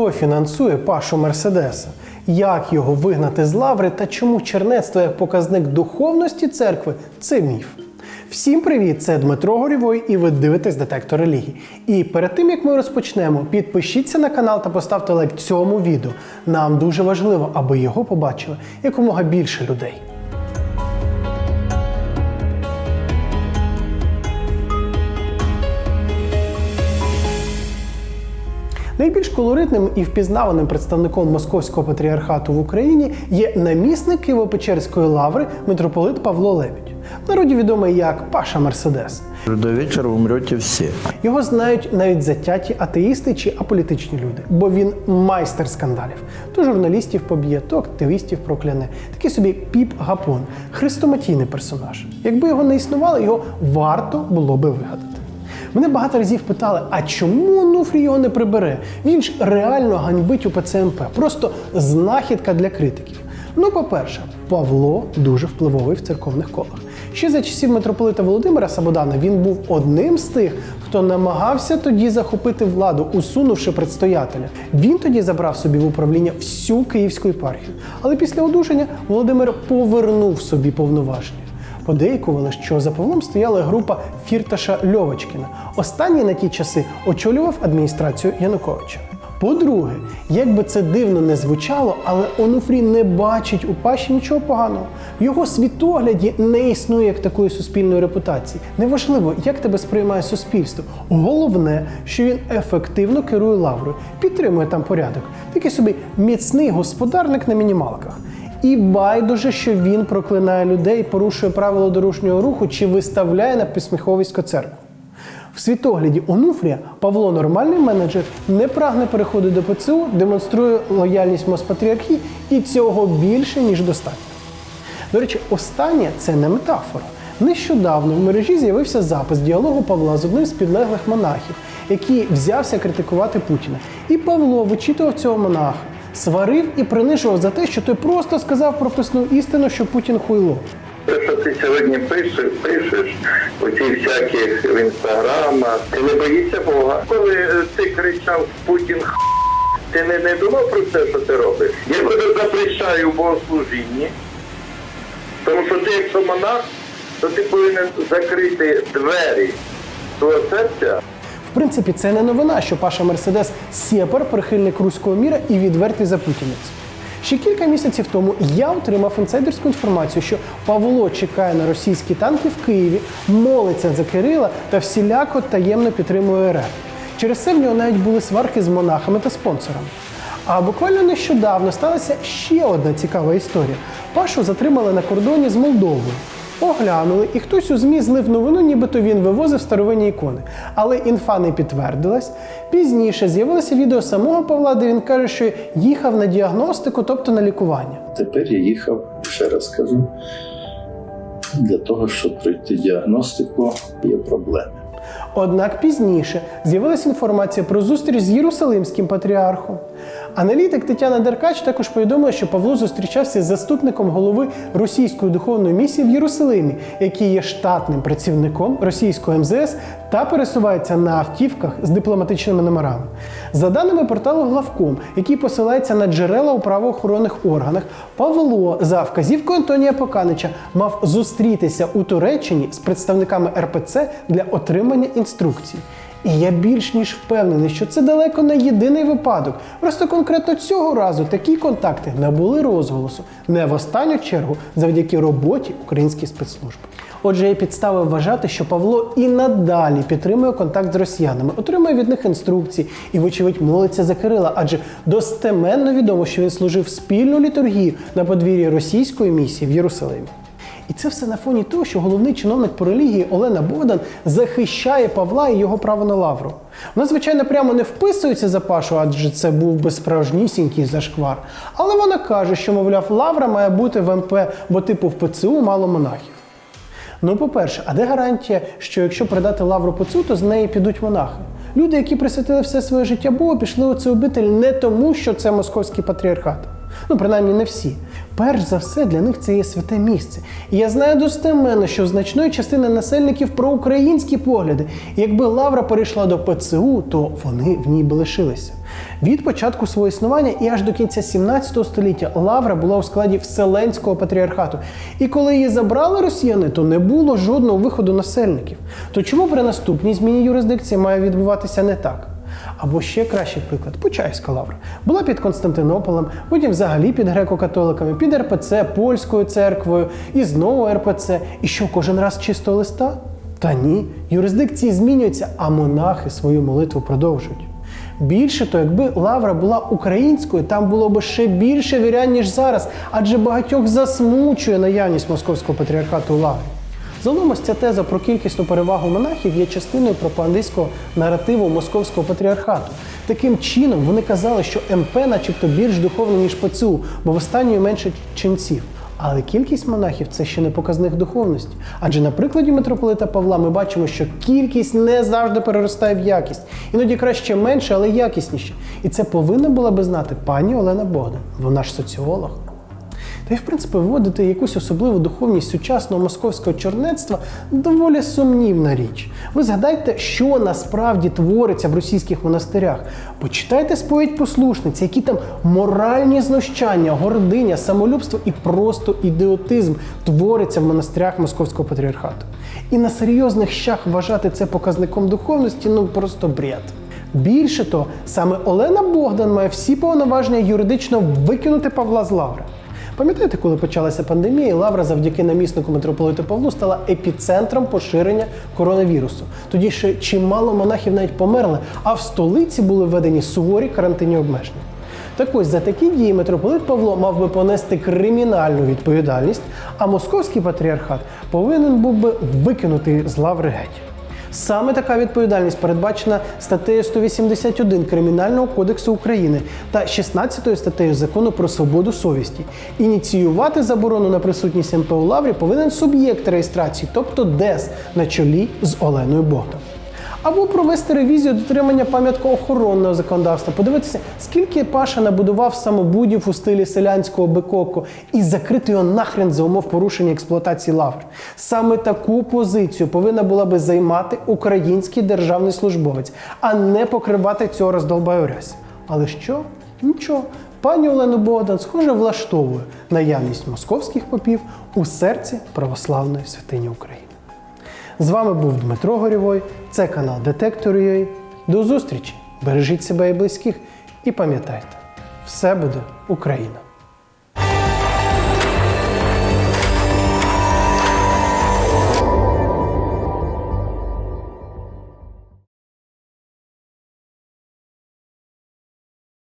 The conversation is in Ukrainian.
Хто фінансує Пашу Мерседеса? Як його вигнати з лаври та чому чернецтво як показник духовності церкви це міф? Всім привіт! Це Дмитро Горівой і ви дивитесь детектор релігії. І перед тим як ми розпочнемо, підпишіться на канал та поставте лайк цьому відео. Нам дуже важливо, аби його побачили якомога більше людей. Найбільш колоритним і впізнаваним представником московського патріархату в Україні є намісник Києво-Печерської лаври митрополит Павло Лебідь, в народі відомий як Паша Мерседес. До вечера умрете все. Його знають навіть затяті атеїсти чи аполітичні люди, бо він майстер скандалів. То журналістів поб'є, то активістів прокляне. Такий собі піп гапон, хрестоматійний персонаж. Якби його не існувало, його варто було би вигадати. Мене багато разів питали, а чому Онуфрій його не прибере? Він ж реально ганьбить у ПЦМП. Просто знахідка для критиків. Ну, по-перше, Павло дуже впливовий в церковних колах. Ще за часів митрополита Володимира Сабодана він був одним з тих, хто намагався тоді захопити владу, усунувши предстоятеля. Він тоді забрав собі в управління всю київську єпархію. Але після одужання Володимир повернув собі повноваження. Подейкували, що за Павлом стояла група Фірташа Льовочкіна. Останній на ті часи очолював адміністрацію Януковича. По-друге, як би це дивно не звучало, але Онуфрій не бачить у Паші нічого поганого. В його світогляді не існує як такої суспільної репутації. Неважливо, як тебе сприймає суспільство. Головне, що він ефективно керує лаврою, підтримує там порядок. Такий собі міцний господарник на мінімалках. І байдуже, що він проклинає людей, порушує правила дорожнього руху чи виставляє на посміховисько церкву. В світогляді Онуфрія Павло нормальний менеджер не прагне переходу до ПЦУ, демонструє лояльність Моспатріархії і цього більше, ніж достатньо. До речі, останнє це не метафора. Нещодавно в мережі з'явився запис діалогу Павла з одним з підлеглих монахів, який взявся критикувати Путіна. І Павло вичитував цього монаха, сварив і принижував за те, що той просто сказав прописну істину, що Путін хуйло. Те, що ти сьогодні пишеш, пишеш оці всяких в інстаграмах, ти не боїшся Бога. Коли е, ти кричав Путін х**, ти не, не думав про те, що ти робиш? Я тебе запрещаю в богослужінні, тому що ти, якщо монах, то ти повинен закрити двері свого серця. В принципі, це не новина, що Паша Мерседес сєпар, прихильник руського міра і відвертий запутінець. Ще кілька місяців тому я отримав інсайдерську інформацію, що Павло чекає на російські танки в Києві, молиться за Кирила та всіляко таємно підтримує РФ. Через це в нього навіть були сварки з монахами та спонсорами. А буквально нещодавно сталася ще одна цікава історія. Пашу затримали на кордоні з Молдовою. Оглянули, і хтось у ЗМІ злив новину, нібито він вивозив старовинні ікони. Але інфа не підтвердилась. Пізніше з'явилося відео самого Павла, де він каже, що їхав на діагностику, тобто на лікування. Тепер я їхав, ще раз кажу, для того, щоб пройти діагностику, є проблеми. Однак пізніше з'явилася інформація про зустріч з Єрусалимським патріархом. Аналітик Тетяна Деркач також повідомила, що Павло зустрічався з заступником голови російської духовної місії в Єрусалимі, який є штатним працівником російського МЗС та пересувається на автівках з дипломатичними номерами. За даними порталу Главком, який посилається на джерела у правоохоронних органах, Павло за вказівкою Антонія Поканича мав зустрітися у Туреччині з представниками РПЦ для отримання інструкцій. І я більш ніж впевнений, що це далеко не єдиний випадок. Просто конкретно цього разу такі контакти набули розголосу не в останню чергу завдяки роботі українських спецслужб. Отже, є підстави вважати, що Павло і надалі підтримує контакт з росіянами, отримує від них інструкції і, вочевидь, молиться за Кирила, адже достеменно відомо, що він служив спільну літургію на подвір'ї російської місії в Єрусалимі. І це все на фоні того, що головний чиновник по релігії Олена Богдан захищає Павла і його право на лавру. Вона, звичайно, прямо не вписується за Пашу, адже це був би справжнісінький зашквар. Але вона каже, що, мовляв, лавра має бути в МП, бо типу в ПЦУ мало монахів. Ну, по-перше, а де гарантія, що якщо передати лавру ПЦУ, то з неї підуть монахи? Люди, які присвятили все своє життя Богу, пішли у цю обитель не тому, що це московський патріархат. Ну, принаймні, не всі. Перш за все, для них це є святе місце. І я знаю достеменно, що значної частини насельників проукраїнські погляди. І якби Лавра перейшла до ПЦУ, то вони в ній би лишилися. Від початку свого існування і аж до кінця 17 століття Лавра була у складі Вселенського патріархату. І коли її забрали росіяни, то не було жодного виходу насельників. То чому при наступній зміні юрисдикції має відбуватися не так? Або ще кращий приклад Почаївська лавра була під Константинополем, потім взагалі під греко-католиками, під РПЦ, польською церквою і знову РПЦ. І що кожен раз чистого листа? Та ні, юрисдикції змінюються, а монахи свою молитву продовжують. Більше то, якби лавра була українською, там було б ще більше вірян, ніж зараз, адже багатьох засмучує наявність московського патріархату у лаврі. Загалом ця теза про кількісну перевагу монахів є частиною пропагандистського наративу московського патріархату. Таким чином вони казали, що МП, начебто, більш духовне, ніж ПЦУ, бо в останньої менше ченців. Але кількість монахів це ще не показник духовності. Адже на прикладі митрополита Павла ми бачимо, що кількість не завжди переростає в якість. Іноді краще менше, але якісніше. І це повинна була би знати пані Олена Богдан. Вона ж соціолог. Та й, в принципі, вводити якусь особливу духовність сучасного московського чорнецтва доволі сумнівна річ. Ви згадайте, що насправді твориться в російських монастирях. Почитайте сповідь послушниці, які там моральні знущання, гординя, самолюбство і просто ідіотизм твориться в монастирях московського патріархату. І на серйозних щах вважати це показником духовності ну просто бред. Більше того, саме Олена Богдан має всі повноваження юридично викинути Павла з лаври. Пам'ятаєте, коли почалася пандемія, Лавра завдяки наміснику митрополиту Павлу стала епіцентром поширення коронавірусу. Тоді ще чимало монахів навіть померли, а в столиці були введені суворі карантинні обмеження. Так ось за такі дії митрополит Павло мав би понести кримінальну відповідальність, а московський патріархат повинен був би викинути з лаври геть. Саме така відповідальність передбачена статтею 181 Кримінального кодексу України та 16 статтею закону про свободу совісті. Ініціювати заборону на присутність МП у лаврі повинен суб'єкт реєстрації, тобто ДЕС на чолі з Оленою Богдан. Або провести ревізію дотримання пам'яткоохоронного законодавства, подивитися, скільки Паша набудував самобудів у стилі селянського бекоку і закрити його нахрен за умов порушення експлуатації лавр. Саме таку позицію повинна була би займати український державний службовець, а не покривати цього роздолбайорясь. Але що? Нічого. Пані Олену Богдан, схоже, влаштовує наявність московських попів у серці православної святині України. З вами був Дмитро Горєвой, це канал Детектор.ua. До зустрічі! Бережіть себе і близьких і пам'ятайте, все буде Україна!